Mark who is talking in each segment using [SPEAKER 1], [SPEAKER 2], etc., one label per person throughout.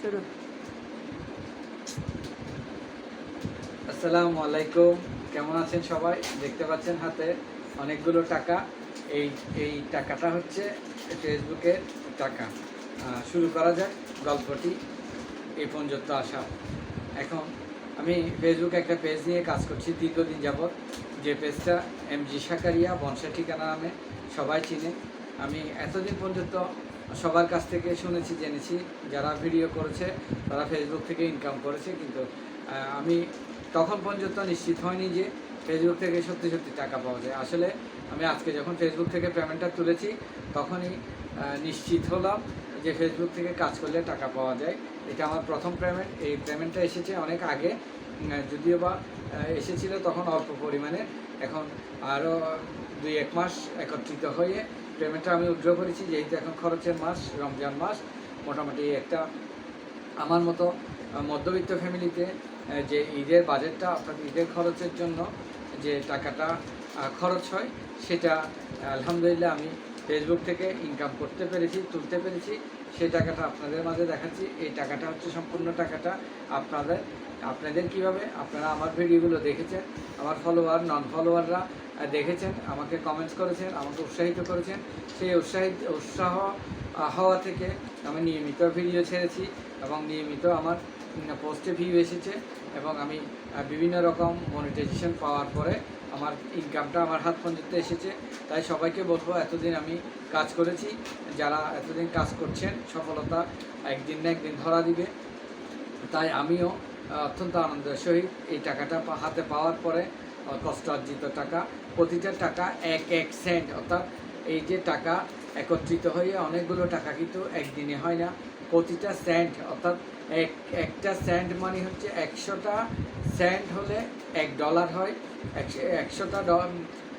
[SPEAKER 1] শুরু
[SPEAKER 2] আসসালামু আলাইকুম। কেমন আছেন সবাই? দেখতে পাচ্ছেন হাতে অনেকগুলো টাকা। এই এই টাকাটা হচ্ছে ফেসবুকের টাকা। শুরু করা যাক গল্পটি। এই পর্যন্ত আসা। এখন আমি ফেসবুকে একটা পেজ নিয়ে কাজ করছি দীর্ঘদিন যাবৎ। যে পেজটা এম জি সাকারিয়া বংশা ঠিকানা নামে সবাই চিনে। আমি এতদিন পর্যন্ত সবার কাছ থেকে শুনেছি, জেনেছি, যারা ভিডিও করেছে, তারা ফেসবুক থেকে ইনকাম করেছে, কিন্তু আমি তখন পর্যন্ত নিশ্চিত হয়নি যে ফেসবুক থেকে সত্যি সত্যি টাকা পাওয়া যায়। আসলে আমি আজকে যখন ফেসবুক থেকে পেমেন্টটা তুলেছি, তখনই নিশ্চিত হলাম যে ফেসবুক থেকে কাজ করলে টাকা পাওয়া যায়। এটা আমার প্রথম পেমেন্ট এই পেমেন্টটা এসেছে অনেক আগে। যদিও বা এসেছিল তখন অল্প পরিমাণে। এখন আরও দুই, এক মাস একত্রিত হয়ে পেমেন্টটা আমি উইথড্র করেছি, যেহেতু এখন খরচের মাস, রমজান মাস, মোটামুটি একটা আমার মতো মধ্যবিত্ত ফ্যামিলিতে যে ঈদের বাজেটটা, অর্থাৎ ঈদের খরচের জন্য যে টাকাটা খরচ হয়, সেটা আলহামদুলিল্লাহ আমি ফেসবুক থেকে ইনকাম করতে পেরেছি, তুলতে পেরেছি, সেই টাকাটা আপনাদের মাঝে দেখাচ্ছি। এই টাকাটা হচ্ছে সম্পূর্ণ টাকাটা আপনাদের আপনাদের কীভাবে, আপনারা আমার ভিডিওগুলো দেখেছেন, আমার ফলোয়ার নন ফলোয়াররা দেখেছেন, আমাকে কমেন্টস করেছেন, আমাকে উৎসাহিত করেছেন। সেই উৎসাহিত, উৎসাহ হওয়া থেকে আমি নিয়মিত ভিডিও ছেড়েছি এবং নিয়মিত আমার পোস্টে ভিউ এসেছে এবং আমি বিভিন্ন রকম মনিটাইজেশন পাওয়ার পরে আমার ইনকামটা আমার হাত পর্যন্ত এসেছে। তাই সবাইকে বলব, এতদিন আমি কাজ করেছি। যারা এতদিন কাজ করছেন, সফলতা একদিন না একদিন ধরা দিবে। তাই আমিও অত্যন্ত আনন্দের সহিত এই টাকাটা হাতে পাওয়ার পরে আহ, কষ্ট অর্জিত টাকা প্রতিটা টাকা এক এক সেন্ট। অর্থাৎ এই যে টাকা একত্রিত হয়ে অনেকগুলো টাকা কিন্তু একদিনে হয় না প্রতিটা সেন্ট। অর্থাৎ এক একটা সেন্ট মানে হচ্ছে একশোটা সেন্ট হলে এক ডলার হয়। একশো একশোটা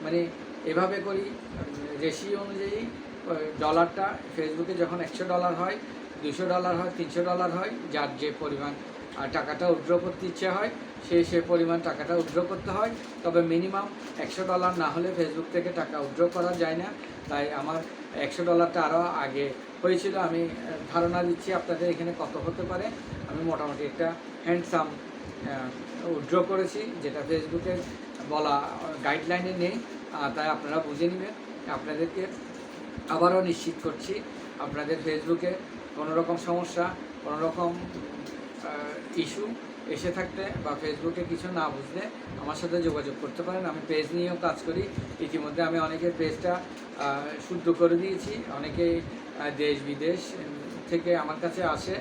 [SPEAKER 2] মানে এভাবে করি রেশিও অনুযায়ী ডলারটা ফেসবুকে যখন একশো ডলার হয় দুশো ডলার হয় তিনশো ডলার হয় যার যে পরিমাণ টাকাটা উইথড্র করতে ইচ্ছে হয় সে সে পরিমাণ টাকাটা উইথড্র করতে হয়। তবে মিনিমাম একশো ডলার না হলে ফেসবুক থেকে টাকা উইথড্র করা যায় না। তাই আমার একশো ডলারটা আরও আগে হয়েছিল। আমি ধারণা দিচ্ছি আপনাদের এখানে কত হতে পারে। আমি মোটামুটি একটা হ্যান্ডসাম উইথড্র করেছি, যেটা ফেসবুকের বলা গাইডলাইনে নেই। তাই আপনারা বুঝে নেবেন। আপনাদেরকে আবারও নিশ্চিত করছি, আপনাদের ফেসবুকে কোনো রকম সমস্যা কোনো রকম ইস্যু এসে থাকতে বা ফেসবুকে কিছু না বুঝলে আমার সাথে যোগাযোগ করতে পারেন। আমি পেজ নিয়েও কাজ করি। ইতিমধ্যে আমি অনেকের পেজটা শুদ্ধ করে দিয়েছি। অনেকে দেশ বিদেশ থেকে আমার কাছে আসে।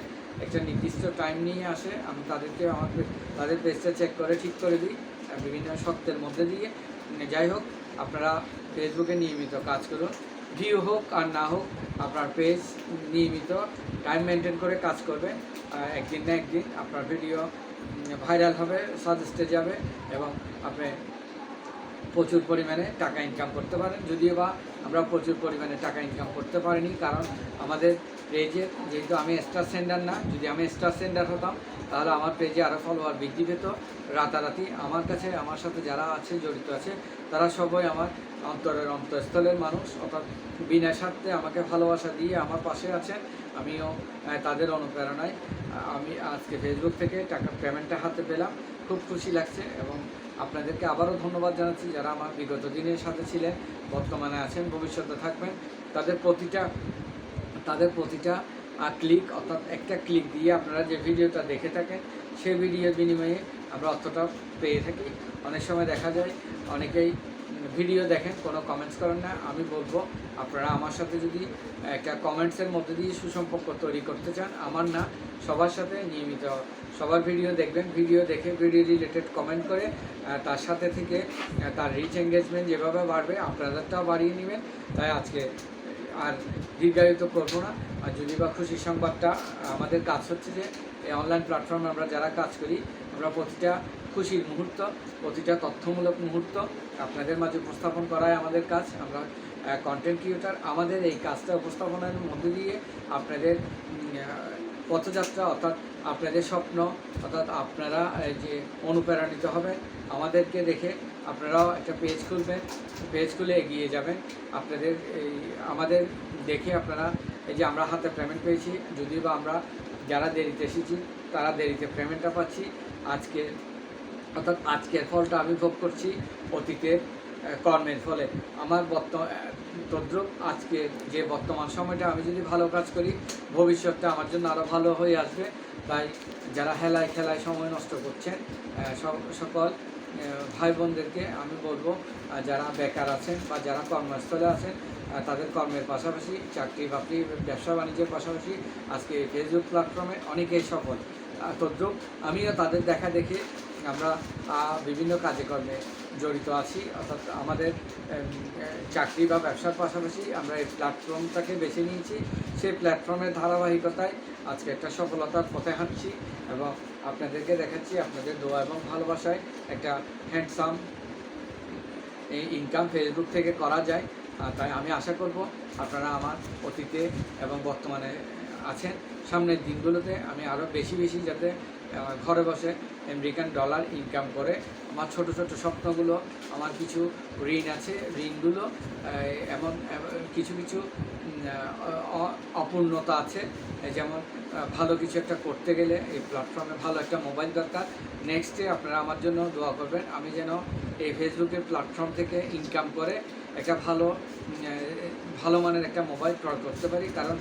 [SPEAKER 2] একটা নির্দিষ্ট টাইম নিয়ে আসে। আমি তাদেরকে আমার তাদের পেজটা চেক করে, ঠিক করে দিই বিভিন্ন সত্যের মধ্যে দিয়ে। যাই হোক, আপনারা ফেসবুকে নিয়মিত কাজ করুন। ভিউ হোক আর না হোক, আপনার পেজ নিয়মিত টাইম মেনটেন করে কাজ করবে একদিন না একদিন আপনার ভিডিও ভাইরাল হবে, সাজেস্টে যাবে এবং আপনি প্রচুর পরিমাণে টাকা ইনকাম করতে পারেন। যদিও বা আমরা প্রচুর পরিমাণে টাকা ইনকাম করতে পারিনি, কারণ আমাদের পেজে, যেহেতু আমি স্টার সেন্ডার না, যদি আমি স্টার সেন্ডার হতাম, তাহলে আমার পেজে আরও ফলোয়ার বৃদ্ধি পেত। রাতারাতি আমার কাছে, আমার সাথে যারা আছে, জড়িত আছে, তারা সবাই আমার অন্তরের অন্তঃস্থলের মানুষ। অর্থাৎ বিনা স্বার্থে আমাকে ভালোবাসা দিয়ে আমার পাশে আছেন। আমিও তাদের অনুপ্রেরণায় আমি আজকে ফেসবুক থেকে টাকা পেমেন্টটা হাতে পেলাম। খুব খুশি লাগছে এবং আপনাদেরকে আবারও ধন্যবাদ জানাচ্ছি যারা আমার বিগত দিনের সাথে ছিলেন, বর্তমানে আছেন, ভবিষ্যতে থাকবেন। তাদের প্রতিটা তাদের প্রতিটা ক্লিক অর্থাৎ একটা ক্লিক দিয়ে আপনারা যে ভিডিওটা দেখে থাকেন সেই ভিডিওর বিনিময়ে আমরা অর্থটা পেয়ে থাকি। অনেক সময় দেখা যায়, অনেকেই ভিডিও দেখেন, কোনো কমেন্টস করেন না। আমি বলব, আপনারা আমার সাথে যদি একটা কমেন্টসের মধ্যে দিয়ে সুসম্পর্ক তৈরি করতে চান, আমার না, সবার সাথে নিয়মিত সবার ভিডিও দেখবেন। ভিডিও দেখে ভিডিও রিলেটেড কমেন্ট করে তার সাথে থেকে তার রিচ এঙ্গেজমেন্ট যেভাবে বাড়বে, আপনাদেরটাও বাড়িয়ে নেবেন। তাই আজকে আর দীর্ঘায়িত করব না। আর যদি বা খুশি সংবাদটা আমাদের কাজ হচ্ছে যে, এই অনলাইন প্ল্যাটফর্মে আমরা যারা কাজ করি, আমরা প্রতিটা খুশির মুহূর্ত, প্রতিটা তথ্যমূলক মুহূর্ত আপনাদের মাঝে উপস্থাপন করাই আমাদের কাজ। আমরা কন্টেন্ট ক্রিয়েটার আমাদের এই কাজটা উপস্থাপনার মধ্যে দিয়ে আপনাদের পথযাত্রা অর্থাৎ আপনাদের স্বপ্ন, অর্থাৎ আপনারা যে, অনুপ্রাণিত হবেন, আমাদেরকে দেখে আপনারাও একটা পেজ খুলবেন। পেজ খুলে এগিয়ে যাবেন। আপনাদের এই, আমাদের দেখে আপনারা এই যে আমরা হাতে পেমেন্ট পেয়েছি, যদিও বা আমরা যারা দেরিতে এসেছি, তারা দেরিতে পেমেন্টটা পাচ্ছি। আজকে, অর্থাৎ আজকের ফলটা আমি ভোগ করছি অতীতের কর্মের ফলে। আমার বর্তমান তদ্রুপ, আজকে যে বর্তমান সময়টা আমি যদি ভালো কাজ করি, ভবিষ্যৎটা আমার জন্য আরও ভালো হয়ে আসবে। তাই যারা হেলায় খেলায় সময় নষ্ট করছেন সকল ভাই বোনদেরকে আমি বলব যারা বেকার আছেন বা যারা কর্মস্থলে আছেন তাদের কর্মের পাশাপাশি চাকরি বাকরি ব্যবসা বাণিজ্যের পাশাপাশি আজকে ফেসবুক প্ল্যাটফর্মে অনেকেই সফল। তদ্রুপ আমিও তাদের দেখা দেখে আমরা বিভিন্ন কাজে কর্মে জড়িত আছি, অর্থাৎ আমাদের চাকরি বা ব্যবসার পাশাপাশি আমরা এই প্ল্যাটফর্মটাকে বেছে নিয়েছি। সেই প্ল্যাটফর্মের ধারাবাহিকতায় আজকে একটা সফলতার পথে হাঁটছি এবং আপনাদেরকে দেখাচ্ছি আপনাদের দোয়া এবং ভালোবাসায় একটা হ্যান্ডসাম এই ইনকাম ফেসবুক থেকে করা যায়। তাই আমি আশা করব আপনারা আমার অতীতে এবং বর্তমানে আছেন। সামনের দিনগুলোতে আমি আরও বেশি বেশি যাতে ঘরে বসে আমেরিকান ডলার ইনকাম করে আমার ছোট ছোট স্বপ্নগুলো, আমার কিছু ঋণ আছে। ঋণগুলো এমন কিছু কিছু অপূর্ণতা আছে। যেমন ভালো কিছু একটা করতে গেলে এই প্ল্যাটফর্মে ভালো একটা মোবাইল দরকার। নেক্সটে আপনারা আমার জন্য দোয়া করবেন, আমি যেন এই ফেসবুকের প্ল্যাটফর্ম থেকে ইনকাম করে একটা ভালো ভালো মানের একটা মোবাইল ক্রয় করতে পারি। কারণ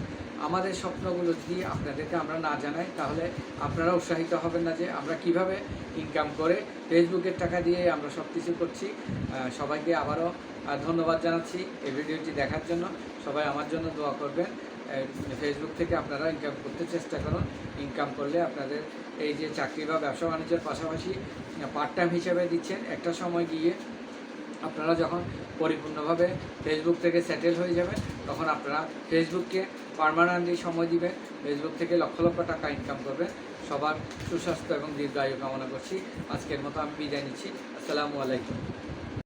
[SPEAKER 2] আমাদের স্বপ্নগুলো যদি আপনাদেরকে আমরা না জানাই, তাহলে আপনারা উৎসাহিত হবেন না যে আমরা কীভাবে ইনকাম করে। ফেসবুকের টাকা দিয়ে আমরা সব কিছু করছি সবাইকে আবারও ধন্যবাদ জানাচ্ছি এই ভিডিওটি দেখার জন্য। সবাই আমার জন্য দোয়া করবেন। ফেসবুক থেকে আপনারা ইনকাম করতে চেষ্টা করুন। ইনকাম করলে আপনাদের এই যে চাকরি বা ব্যবসা বাণিজ্যের পাশাপাশি পার্ট টাইম হিসেবে দিচ্ছেন। একটা সময় গিয়ে আপনারা যখন পরিপূর্ণভাবে ফেসবুক থেকে সেটেল হয়ে যাবেন, তখন আপনারা ফেসবুককে পারমানেন্টলি সময় দিবেন। ফেসবুক থেকে লক্ষ লক্ষ টাকা ইনকাম করবেন। সবার সুস্বাস্থ্য এবং দীর্ঘায়ু কামনা করছি। আজকের মতো আমি বিদায় নিচ্ছি। আসসালামু আলাইকুম।